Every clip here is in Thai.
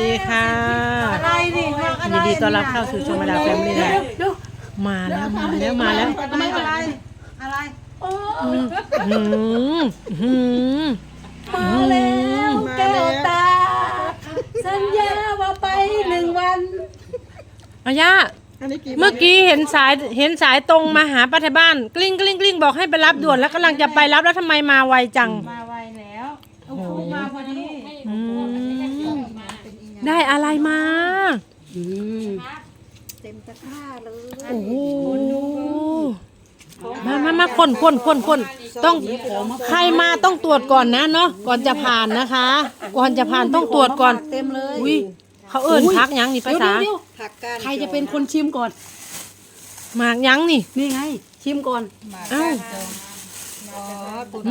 ดีค่ะอะไรนี่มาอะไรยินดีต้อนรับเข้าสู่ช่องมาดาแฟมิลี่นะดูมาแล้วมาแล้วมาแล้วอะไรอะไรอะไรอืมอืมอืมมาแล้วแก้วตา สัญญาว่าไปหนึ่งวันอาย่าเมื่อกี้เห็นสายเห็นสายตรงมาหาป้าที่บ้าน กลิ้งกลิ้งกลิ้งบอกให้ไปรับด่วนแล้วกำลังจะไปรับแล้วทำไมมาไวจังมาไวแล้วโอ้โหมาพอดี อืม ได้อะไรมาเต็มตะกร้าเลยโอ้โหมามามาคนคนคนคนต้องใครมาต้องตรวจก่อนนะเนาะก่อนจะผ่านนะคะ ก่อนจะผ่านต้องตรวจก่อนเต็มเลยอุ้ยเขาเอิ้นพักหยังนี่ภาษาผักกาดใครจะเป็นคนชิมก่อนหมากหยังนี่นี่ไง ชิมก่อนเอ้าห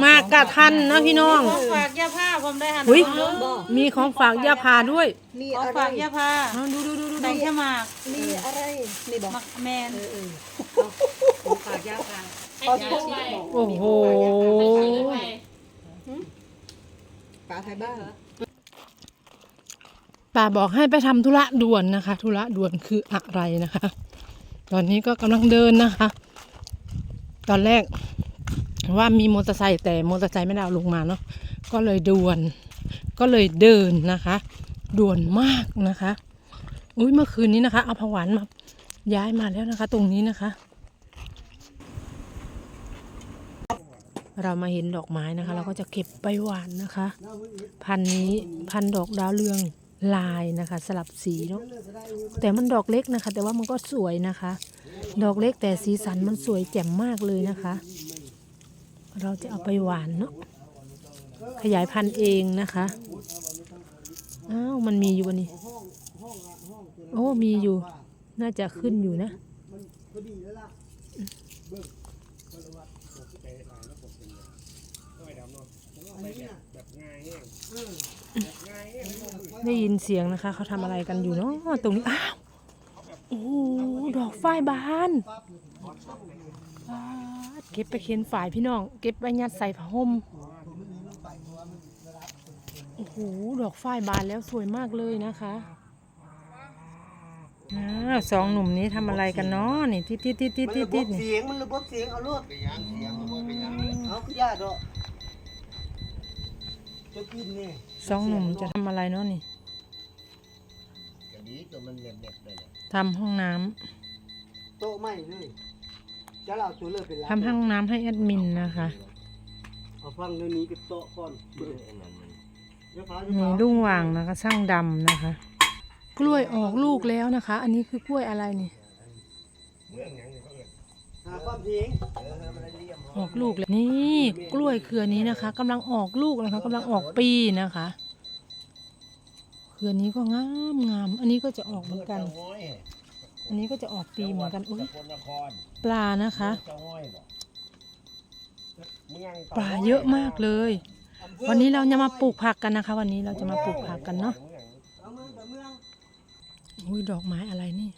มากกะทันนะพี่น้องฝากย่าผ้าผมได้หันอุ้ยมีของฝากย่าพาด้วยขอฝากย่าผ้าเอาดูดูดูดูแต่งแค่หมากมีอะไรนี่บอกมักแมนของฝากย่าพาโอ้โห ปลาไทยบ้านป้าบอกให้ไปทำธุระด่วนนะคะ ธุระด่วนคืออะไรนะคะ ตอนนี้ก็กำลังเดินนะคะ ตอนแรก ว่ามีมอเตอร์ไซค์แต่มอเตอร์ไซค์ไม่ได้เอาลงมาเนาะก็เลยด่วน ก็เลยเดินนะคะด่วนมากนะคะอุ้ยเมื่อคืนนี้นะคะ เอาผวานมาย้ายมาแล้วนะคะ ตรงนี้นะคะ เรามาเห็นดอกไม้นะคะ เราก็จะเก็บไปหวานนะคะ พันนี้พันดอกดาวเรืองลายนะคะ สลับสีเนาะแต่มันดอกเล็กนะคะ แต่ว่ามันก็สวยนะคะ ดอกเล็กแต่สีสันมันสวยแจ่มมากเลยนะคะ เราจะเอาไปหวานเนาะขยายพันธุ์เองนะคะอ้าวมันมีอยู่วันนี้ โอ้มีอยู่ น่าจะขึ้นอยู่นะได้ยินเสียงนะคะ เขาทำอะไรกันอยู่เนาะตรงนี้ อ้าว โอ้ดอกฝ้ายบาน เก็บไปเคียนฝ่ายพี่น้อง เก็บไปยัดใส่ผ้าห่มโอ้โหดอกฝ้ายบานแล้วสวยมากเลยนะคะอ้าวสองหนุ่มนี้ทำอะไรกันเนาะนี่ติดติดติดติดติดติดนี่เสียงมันระบบเสียงเอาลวดเอาขึ้ยาดอกจะกินนี่สองหนุ่มจะทำอะไรเนาะนี่ทำห้องน้ำโต๊ะไม่เลย จะเอาตัวเลือกเป็นทำห้องน้ำให้แอดมินนะคะ เอาฟังเดี๋ยวนี้กับโต๊ะก่อนเดี๋ยวฟ้าจะมีลุงหว่างนะคะสร้างดำนะคะ กล้วยออกลูกแล้วนะคะ อันนี้คือกล้วยอะไรนี่ หาความเพียงออกลูกแล้วนี่กล้วยเครือนี้นะคะกำลังออกลูกนะคะกำลังออกปีนะคะ เครือนี้ก็งามงาม อันนี้ก็จะออกเหมือนกันอั นนี้ก็จะออกปีเหมือนกันอุ้ยปลานะคะปลาเยอะมากเลย วันนี้เราจะมาปลูกผักกันนะคะ วันนี้เราจะมาปลูกผักกันเนาะเอาเมืองไปเมืองอุ้ยดอกไม้อะไรนี่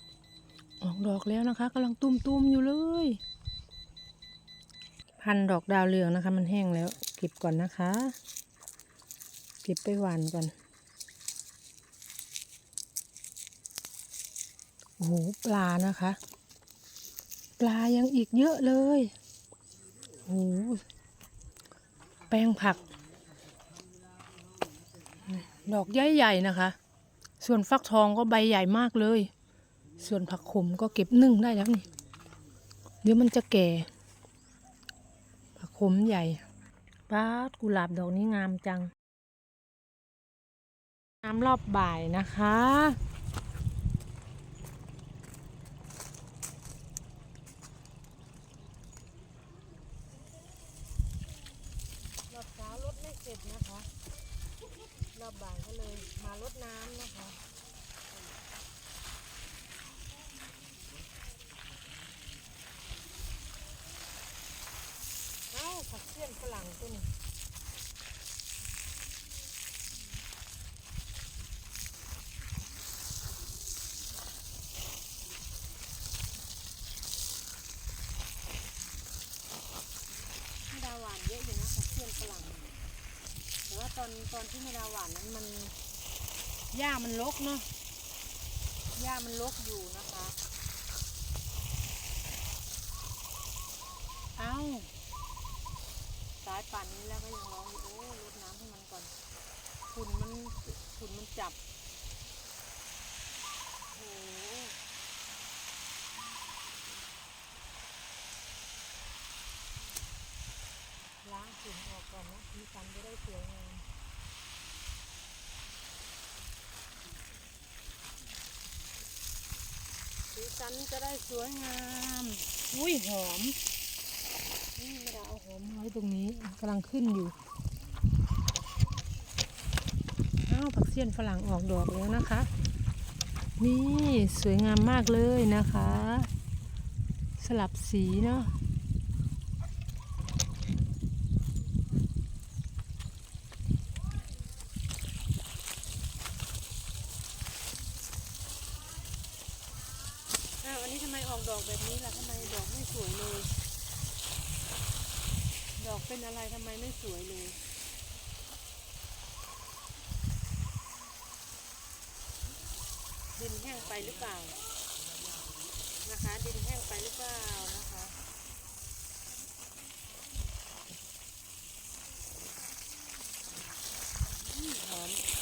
ออกดอกแล้วนะคะกำลังตุ้มๆอยู่เลย พันธุ์ดอกดาวเรืองนะคะ มันแห้งแล้ว เก็บก่อนนะคะ เก็บไปหวานก่อน โอ้โหปลานะคะ ปลายังอีกเยอะเลยโอ้โหแปลงผัก ดอกใหญ่ๆนะคะ ส่วนฟักทองก็ใบใหญ่มากเลย ส่วนผักขมก็เก็บนึ่งได้แล้วนี่เดี๋ยวมันจะแก่ ผักขมใหญ่ป้ากุหลาบดอกนี้งามจังน้ำรอบบ่ายนะคะ รอบเช้ารถไม่เสร็จนะคะ รอบบ่ายก็ เลยมารดน้ำนะคะเอ้าผักเสี้ยนฝรั่งตัวนี้ดาหวานเยอะอยู่นะผักเสี้ยนฝรั่ง ตอนตอนที่ไม่ดาหวานนั้นมันหญ้ามันรกเนาะหญ้ามันรกอยู่นะคะ เอาสายป่านนี้แล้วก็ยังร้องอยู่โอ้รดน้ำให้มันก่อนฝุ่นมันฝุ่นมันจับโอ้ล้างฝุ่นออกก่อนนะมีสันจะได้สวยงาม สันจะได้สวยงาม อุ้ยหอม นี่ไม่ได้เอาหอมไว้ตรงนี้กำลังขึ้นอยู่อ้าวผักเสี้ยนฝรั่งออกดอกแล้วนะคะ นี่สวยงามมากเลยนะคะ สลับสีเนาะอ้าวอันนี้ทำไมออก ดอกแบบนี้ล่ะทำไมดอกไม่สวยเลย ดอกเป็นอะไรทำไมไม่สวยเลยดินแห้งไปหรือเปล่า นะคะ ดินแห้งไปหรือเปล่านะคะหอม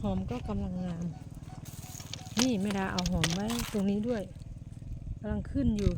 หอมก็กำลังงาม นี่แม่ดาเอาหอมไว้ตรงนี้ด้วยกำลังขึ้นอยู่